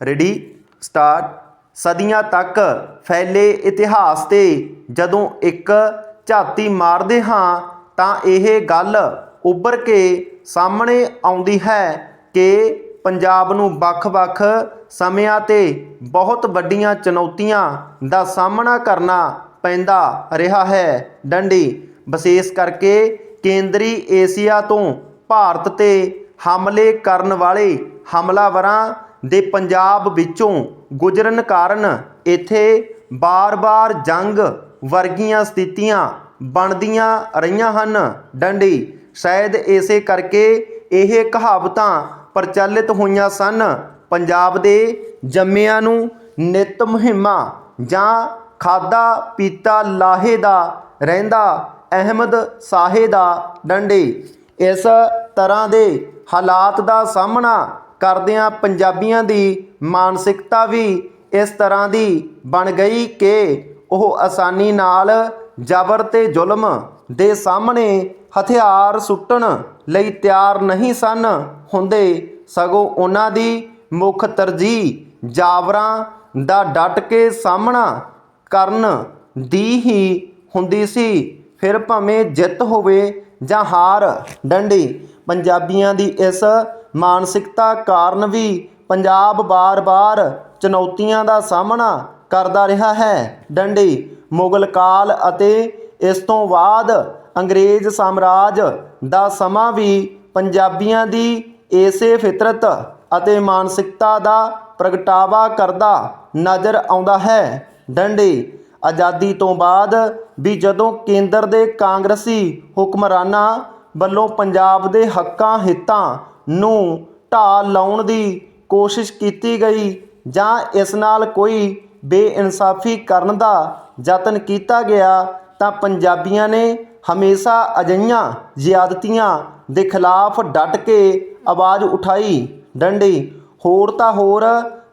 Ready start ਸਦੀਆਂ ਤੱਕ ਫੈਲੇ ਇਤਿਹਾਸ ਤੇ ਜਦੋਂ ਇੱਕ ਝਾਤੀ ਮਾਰਦੇ ਹਾਂ, ਤਾਂ ਇਹ ਗੱਲ ਉੱਭਰ ਕੇ ਸਾਹਮਣੇ ਆਉਂਦੀ ਹੈ ਕਿ ਪੰਜਾਬ ਨੂੰ ਵੱਖ-ਵੱਖ ਸਮਿਆਂ ਤੇ ਬਹੁਤ ਵੱਡੀਆਂ ਚੁਣੌਤੀਆਂ ਦਾ ਸਾਹਮਣਾ ਕਰਨਾ ਪੈਂਦਾ ਰਿਹਾ ਹੈ। ਡੰਡੀ, ਵਿਸ਼ੇਸ਼ ਕਰਕੇ ਕੇਂਦਰੀ ਏਸ਼ੀਆ ਤੋਂ ਭਾਰਤ ਤੇ ਹਮਲੇ ਕਰਨ ਵਾਲੇ ਹਮਲਾਵਰਾਂ ਦੇ ਪੰਜਾਬ ਵਿੱਚੋਂ ਗੁਜ਼ਰਨ ਕਾਰਨ ਇੱਥੇ ਬਾਰ-ਬਾਰ ਜੰਗ ਵਰਗੀਆਂ ਸਥਿਤੀਆਂ ਬਣਦੀਆਂ ਰਹੀਆਂ ਹਨ। ਡੰਡੀ, ਸ਼ਾਇਦ ਇਸੇ ਕਰਕੇ ਇਹ ਕਹਾਵਤਾਂ ਪ੍ਰਚਲਿਤ ਹੋਈਆਂ ਸਨ। ਪੰਜਾਬ ਦੇ ਜੰਮਿਆਂ ਨੂੰ ਨਿਤ ਮੁਹਿੰਮਾਂ ਜਾਂ ਖਾਦਾ ਪੀਤਾ ਲਾਹੇ ਦਾ ਰਹਿੰਦਾ ਅਹਿਮਦ ਸਾਹੇ ਦਾ। ਡੰਡੇ, ਇਸ ਤਰ੍ਹਾਂ ਦੇ ਹਾਲਾਤ ਦਾ ਸਾਹਮਣਾ ਕਰਦਿਆਂ ਪੰਜਾਬੀਆਂ ਦੀ ਮਾਨਸਿਕਤਾ ਵੀ ਇਸ ਤਰ੍ਹਾਂ ਦੀ ਬਣ ਗਈ ਕਿ ਉਹ ਆਸਾਨੀ ਨਾਲ ਜ਼ਬਰ ਤੇ ਜ਼ੁਲਮ ਦੇ ਸਾਹਮਣੇ ਹਥਿਆਰ ਸੁੱਟਣ ਲਈ ਤਿਆਰ ਨਹੀਂ ਸਨ ਹੁੰਦੇ, ਸਗੋਂ ਉਹਨਾਂ ਦੀ ਮੁੱਖ ਤਰਜੀਹ ਜਾਵਰਾਂ ਦਾ ਡਟ ਕੇ ਸਾਹਮਣਾ ਕਰਨ ਦੀ ਹੀ ਹੁੰਦੀ ਸੀ। ਫਿਰ ਭਾਵੇਂ ਜਿੱਤ ਹੋਵੇ ਜਾਂ ਹਾਰ, ਡੰਡੀ, ਪੰਜਾਬੀਆਂ ਦੀ ਇਸ ਮਾਨਸਿਕਤਾ ਕਾਰਨ ਵੀ ਪੰਜਾਬ ਬਾਰ-ਬਾਰ ਚੁਣੌਤੀਆਂ ਦਾ ਸਾਹਮਣਾ ਕਰਦਾ ਰਿਹਾ ਹੈ। ਡੰਡੀ, ਮੁਗਲ ਕਾਲ ਅਤੇ ਇਸ ਤੋਂ ਬਾਅਦ ਅੰਗਰੇਜ਼ ਸਾਮਰਾਜ ਦਾ ਸਮਾਂ ਵੀ ਪੰਜਾਬੀਆਂ ਦੀ ਇਸੇ ਫਿਤਰਤ ਅਤੇ ਮਾਨਸਿਕਤਾ ਦਾ ਪ੍ਰਗਟਾਵਾ ਕਰਦਾ ਨਜ਼ਰ ਆਉਂਦਾ ਹੈ। ਡੰਡੀ, ਆਜ਼ਾਦੀ ਤੋਂ ਬਾਅਦ ਵੀ ਜਦੋਂ ਕੇਂਦਰ ਦੇ ਕਾਂਗਰਸੀ ਹੁਕਮਰਾਨਾਂ ਵੱਲੋਂ ਪੰਜਾਬ ਦੇ ਹੱਕਾਂ, ਹਿੱਤਾਂ ਨੂੰ ਢਾਹ ਲਾਉਣ ਦੀ ਕੋਸ਼ਿਸ਼ ਕੀਤੀ ਗਈ ਜਾਂ ਇਸ ਨਾਲ ਕੋਈ ਬੇਇਨਸਾਫੀ ਕਰਨ ਦਾ ਯਤਨ ਕੀਤਾ ਗਿਆ, ਤਾਂ ਪੰਜਾਬੀਆਂ ਨੇ ਹਮੇਸ਼ਾ ਅਜਿਹੀਆਂ ਜ਼ਿਆਦਤੀਆਂ ਦੇ ਖਿਲਾਫ ਡਟ ਕੇ ਆਵਾਜ਼ ਉਠਾਈ। ਡੰਡੀ, ਹੋਰ ਤਾਂ ਹੋਰ,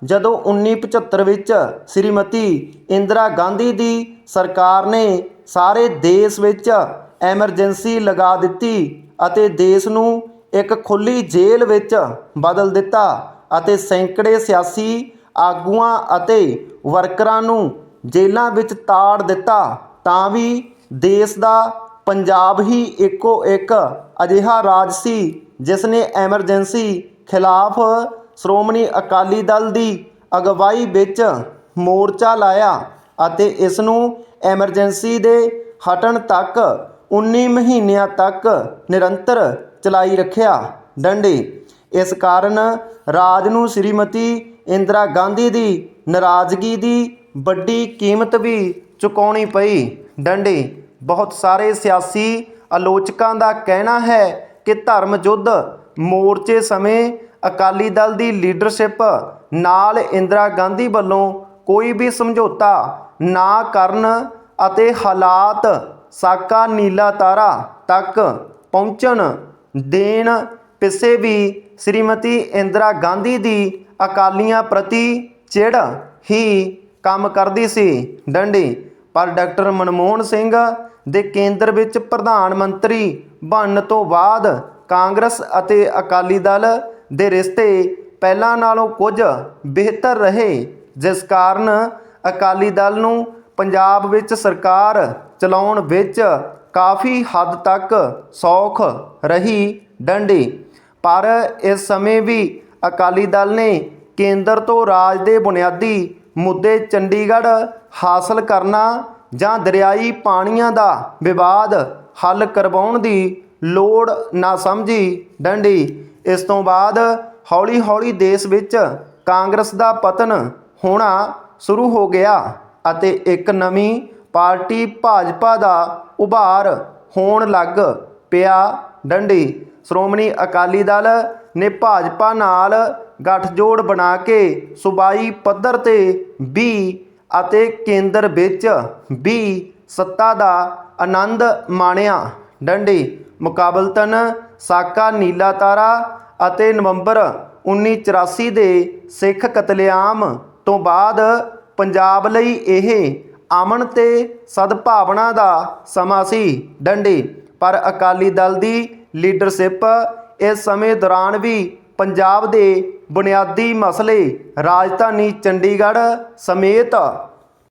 ਜਦੋਂ 1975 ਵਿੱਚ ਸ੍ਰੀਮਤੀ ਇੰਦਰਾ ਗਾਂਧੀ ਦੀ ਸਰਕਾਰ ਨੇ ਸਾਰੇ ਦੇਸ਼ ਵਿੱਚ ਐਮਰਜੈਂਸੀ ਲਗਾ ਦਿੱਤੀ ਅਤੇ ਦੇਸ਼ ਨੂੰ ਇੱਕ ਖੁੱਲੀ ਜੇਲ੍ਹ ਵਿੱਚ ਬਦਲ ਦਿੱਤਾ ਅਤੇ ਸੈਂਕੜੇ ਸਿਆਸੀ ਆਗੂਆਂ ਅਤੇ ਵਰਕਰਾਂ ਨੂੰ ਜੇਲ੍ਹਾਂ ਵਿੱਚ ਤਾੜ ਦਿੱਤਾ, ਤਾਂ ਵੀ ਦੇਸ਼ ਦਾ ਪੰਜਾਬ ਹੀ ਇੱਕੋ ਇੱਕ ਅਜਿਹਾ ਰਾਜ ਸੀ ਜਿਸ ਨੇ ਐਮਰਜੈਂਸੀ ਖਿਲਾਫ ਸ਼੍ਰੋਮਣੀ ਅਕਾਲੀ ਦਲ ਦੀ ਅਗਵਾਈ ਵਿੱਚ ਮੋਰਚਾ ਲਾਇਆ ਅਤੇ ਇਸ ਨੂੰ ਐਮਰਜੈਂਸੀ ਦੇ ਹਟਣ ਤੱਕ 19 ਮਹੀਨਿਆਂ ਤੱਕ ਨਿਰੰਤਰ ਚਲਾਈ ਰੱਖਿਆ। ਡੰਡੇ, ਇਸ ਕਾਰਨ ਰਾਜ ਨੂੰ ਸ਼੍ਰੀਮਤੀ ਇੰਦਰਾ ਗਾਂਧੀ ਦੀ ਨਾਰਾਜ਼ਗੀ ਦੀ ਵੱਡੀ ਕੀਮਤ ਵੀ ਚੁਕਾਉਣੀ ਪਈ। ਡੰਡੇ, ਬਹੁਤ ਸਾਰੇ ਸਿਆਸੀ ਆਲੋਚਕਾਂ ਦਾ ਕਹਿਣਾ ਹੈ ਕਿ ਧਰਮ ਯੁੱਧ ਮੋਰਚੇ ਸਮੇਂ ਅਕਾਲੀ ਦਲ ਦੀ ਲੀਡਰਸ਼ਿਪ ਨਾਲ ਇੰਦਰਾ ਗਾਂਧੀ ਵੱਲੋਂ ਕੋਈ ਵੀ ਸਮਝੌਤਾ ਨਾ ਕਰਨ ਅਤੇ ਹਾਲਾਤ ਸਾਕਾ ਨੀਲਾ ਤਾਰਾ ਤੱਕ ਪਹੁੰਚਣ ਦੇਣ ਪਿੱਛੇ ਵੀ ਸ਼੍ਰੀਮਤੀ ਇੰਦਰਾ ਗਾਂਧੀ ਦੀ ਅਕਾਲੀਆਂ ਪ੍ਰਤੀ ਚਿੜ ਹੀ ਕੰਮ ਕਰਦੀ ਸੀ। ਡੰਡੀ। ਪਰ ਡਾਕਟਰ ਮਨਮੋਹਨ ਸਿੰਘ ਦੇ ਕੇਂਦਰ ਵਿੱਚ ਪ੍ਰਧਾਨ ਮੰਤਰੀ ਬਣਨ ਤੋਂ ਬਾਅਦ ਕਾਂਗਰਸ ਅਤੇ ਅਕਾਲੀ ਦਲ ਦੇ ਰਿਸ਼ਤੇ ਪਹਿਲਾਂ ਨਾਲੋਂ ਕੁਝ ਬਿਹਤਰ ਰਹੇ, ਜਿਸ ਕਾਰਨ ਅਕਾਲੀ ਦਲ ਨੂੰ ਪੰਜਾਬ ਵਿੱਚ ਸਰਕਾਰ ਚਲਾਉਣ ਵਿੱਚ ਕਾਫੀ ਹੱਦ ਤੱਕ ਸੌਖ ਰਹੀ ਡੰਡੀ। ਪਰ ਇਸ ਸਮੇਂ ਵੀ ਅਕਾਲੀ ਦਲ ਨੇ ਕੇਂਦਰ ਤੋਂ ਰਾਜ ਦੇ ਬੁਨਿਆਦੀ ਮੁੱਦੇ ਚੰਡੀਗੜ੍ਹ ਹਾਸਲ ਕਰਨਾ ਜਾਂ ਦਰਿਆਈ ਪਾਣੀਆਂ ਦਾ ਵਿਵਾਦ ਹੱਲ ਕਰਵਾਉਣ ਦੀ ਲੋੜ ਨਾ ਸਮਝੀ ਡੰਡੀ। ਇਸ ਤੋਂ ਬਾਅਦ ਹੌਲੀ-ਹੌਲੀ ਦੇਸ਼ ਵਿੱਚ ਕਾਂਗਰਸ ਦਾ ਪਤਨ ਹੋਣਾ ਸ਼ੁਰੂ ਹੋ ਗਿਆ ਅਤੇ ਇੱਕ ਨਵੀਂ ਪਾਰਟੀ ਭਾਜਪਾ ਦਾ ਉਭਾਰ ਹੋਣ ਲੱਗ ਪਿਆ। ਡੰਡੀ, ਸ਼੍ਰੋਮਣੀ ਅਕਾਲੀ ਦਲ ਨੇ ਭਾਜਪਾ ਨਾਲ ਗੱਠਜੋੜ ਬਣਾ ਕੇ ਸੂਬਾਈ ਪੱਧਰ ਤੇ ਵੀ ਅਤੇ ਕੇਂਦਰ ਵਿੱਚ ਵੀ ਸੱਤਾ ਦਾ ਆਨੰਦ ਮਾਣਿਆ। ਡੰਡੀ, ਮੁਕਾਬਲਤਨ ਸਾਕਾ ਨੀਲਾ ਤਾਰਾ ਅਤੇ ਨਵੰਬਰ 1984 ਦੇ ਸਿੱਖ ਕਤਲੇਆਮ ਤੋਂ ਬਾਅਦ ਪੰਜਾਬ ਲਈ ਇਹ ਅਮਨ ਤੇ ਸਦਭਾਵਨਾ ਦਾ ਸਮਾਂ ਸੀ ਡੰਡੀ। ਪਰ ਅਕਾਲੀ ਦਲ ਦੀ ਲੀਡਰਸ਼ਿਪ ਇਸ ਸਮੇਂ ਦੌਰਾਨ ਵੀ ਪੰਜਾਬ ਦੇ ਬੁਨਿਆਦੀ ਮਸਲੇ ਰਾਜਧਾਨੀ ਚੰਡੀਗੜ੍ਹ ਸਮੇਤ